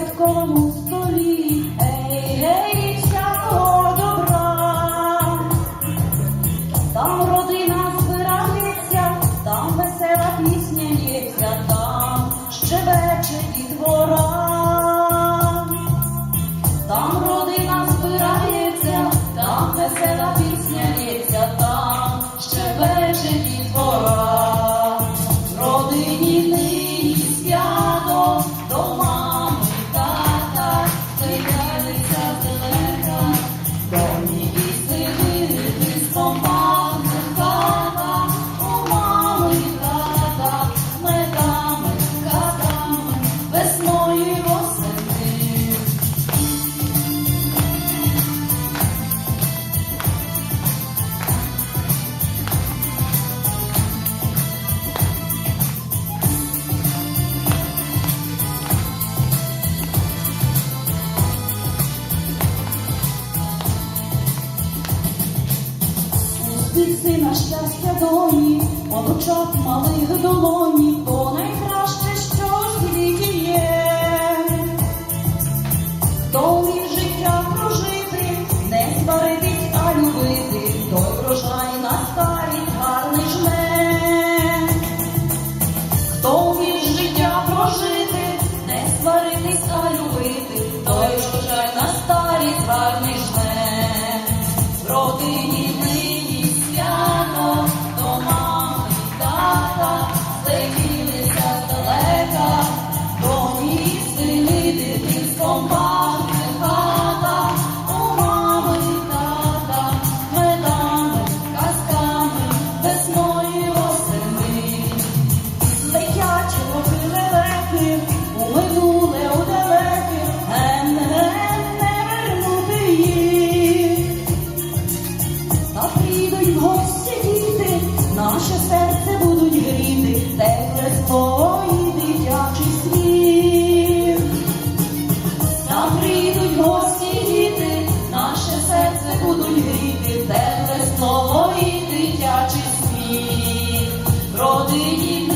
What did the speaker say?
como від на щастя доні, онучок малих долоні, то найкраще, що ж в віки є, хто вмів життя прожити, не сваритись, а любити, той врожай на старість гарний жме, хто вмів життя прожити, не сваритись, а любити, той врожай Родині